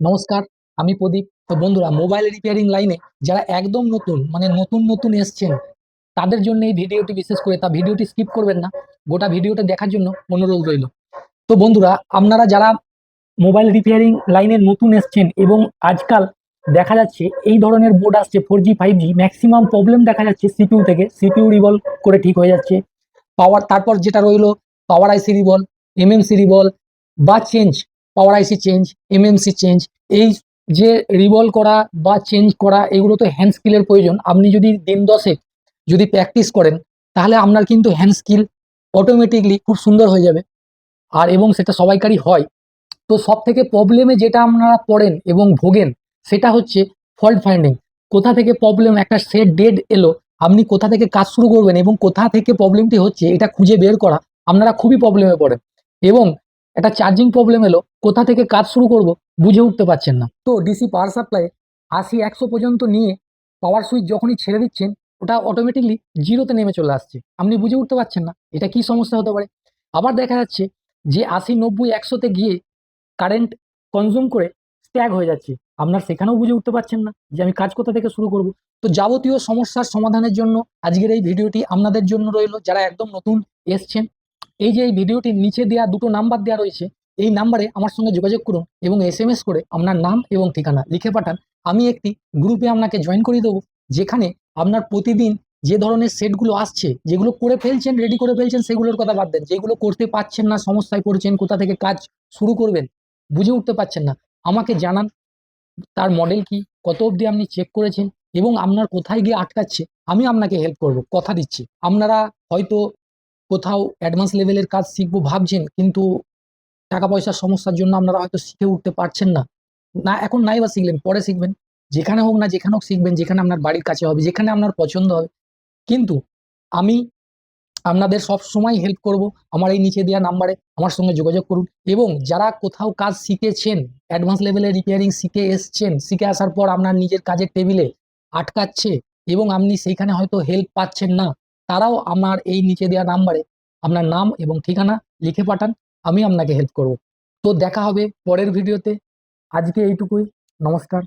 নমস্কার, আমি প্রদীপ। তো বন্ধুরা মোবাইল রিপেয়ারিং লাইনে যারা একদম নতুন মানে নতুন নতুন এসছেন, তাদের জন্য এই ভিডিওটি বিশেষ করে, তা ভিডিওটি স্কিপ করবেন না। গোটা ভিডিওটা দেখার জন্য অনুরোধ রইল। তো বন্ধুরা, আপনারা যারা মোবাইল রিপেয়ারিং লাইনে নতুন এসছেন এবং আজকাল দেখা যাচ্ছে এই ধরনের বোর্ড আসছে four G five G maximum problem দেখা যাচ্ছে সিপিউ থেকে। সিপিউ রিভল করে ঠিক হয়ে যাচ্ছে। পাওয়ার তারপর যেটা রইল পাওয়ার আইসি রিভল এমএমসি রিভল বা change power IC change MMC change এই যে রিভল করা বা চেঞ্জ করা, এগুলো তো হ্যান্ড স্কিলের প্রয়োজন। আপনি যদি দিন দশেক যদি প্র্যাকটিস করেন, তাহলে আপনার কিন্তু হ্যান্ড স্কিল অটোমেটিকলি খুব সুন্দর হয়ে যাবে। আর এবং সেটা সবাইকারই হয়। তো সব থেকে প্রবলেমে যেটা আপনারা পড়েন এবং ভোগেন, সেটা হচ্ছে ফল্ট ফাইন্ডিং কোথা থেকে প্রবলেম একটা সেট ডেড এলো, আপনি কোথা থেকে কাজ শুরু করবেন এবং কোথা থেকে প্রবলেমটি হচ্ছে, এটা খুঁজে বের করা, আপনারা খুবই প্রবলেমে পড়েন। এবং একটা চার্জিং প্রবলেম এলো, কোথা থেকে কাজ শুরু করব বুঝে উঠতে পারছেন না। তো ডিসি পাওয়ার সাপ্লাই আশি, একশো পর্যন্ত নিয়ে পাওয়ার সুইচ যখনই ছেড়ে দিচ্ছেন, ওটা অটোমেটিকলি জিরোতে নেমে চলে আসছে। আপনি বুঝে উঠতে পারছেন না, এটা কি সমস্যা হতে পারে? আবার দেখা যাচ্ছে যে আশি, নব্বই একশোতে গিয়ে কারেন্ট কনজিউম করে স্ট্যাগ হয়ে যাচ্ছে। আপনার সেখানেও বুঝে উঠতে পারছেন না যে আমি কাজ কোথা থেকে শুরু করব। তো যাবতীয় সমস্যার সমাধানের জন্য আজকের এই ভিডিওটি আপনাদের জন্য রইল। যারা একদম নতুন এসছেন এই যে এই ভিডিওটির নিচে দেওয়া দুটো নাম্বার দেওয়া রয়েছে, এই নাম্বারে আমার সঙ্গে যোগাযোগ করুন এবং এস এম এস করে আপনার নাম এবং ঠিকানা লিখে পাঠান। আমি একটি গ্রুপে আপনাকে জয়েন করিয়ে দেবো, যেখানে আপনার প্রতিদিন যে ধরনের সেটগুলো আসছে, যেগুলো করে ফেলছেন রেডি করে ফেলছেন, সেগুলোর কথা বাদ দেন যেগুলো করতে পারছেন না, সমস্যায় পড়ছেন, কোথা থেকে কাজ শুরু করবেন, বুঝে উঠতে পারছেন না, আমাকে জানান। তার মডেল কি, কত অবধি আপনি চেক করেছেন এবং আপনার কোথায় গিয়ে আটকাচ্ছে, আমি আপনাকে হেল্প করব, কথা দিচ্ছি। আপনারা হয়তো কোথাও অ্যাডভান্স লেভেলের কাজ শিখব ভাবছেন, কিন্তু টাকা পয়সার সমস্যার জন্য আপনারা হয়তো শিখে উঠতে পারছেন না। না, এখন নাই বা শিখলেন, পরে শিখবেন। যেখানে হোক না যেখানে হোক শিখবেন, যেখানে আপনার বাড়ির কাছে হবে, যেখানে আপনার পছন্দ হবে। কিন্তু আমি আপনাদের সব সময় হেল্প করব আমার এই নিচে দেওয়া নাম্বারে আমার সঙ্গে যোগাযোগ করুন এবং যারা কোথাও কাজ শিখেছেন অ্যাডভান্স লেভেলে রিপেয়ারিং শিখে এসছেন, শিখে আসার পর আপনার নিজের কাজের টেবিলে আটকাচ্ছে এবং আপনি সেইখানে হয়তো হেল্প পাচ্ছেন না তারাও আমার এই নিচে দেওয়া নাম্বারে আপনার নাম এবং ঠিকানা লিখে পাঠান, আমি আপনাকে হেল্প করব। তো দেখা হবে পরের ভিডিওতে আজকে এইটুকুই। নমস্কার।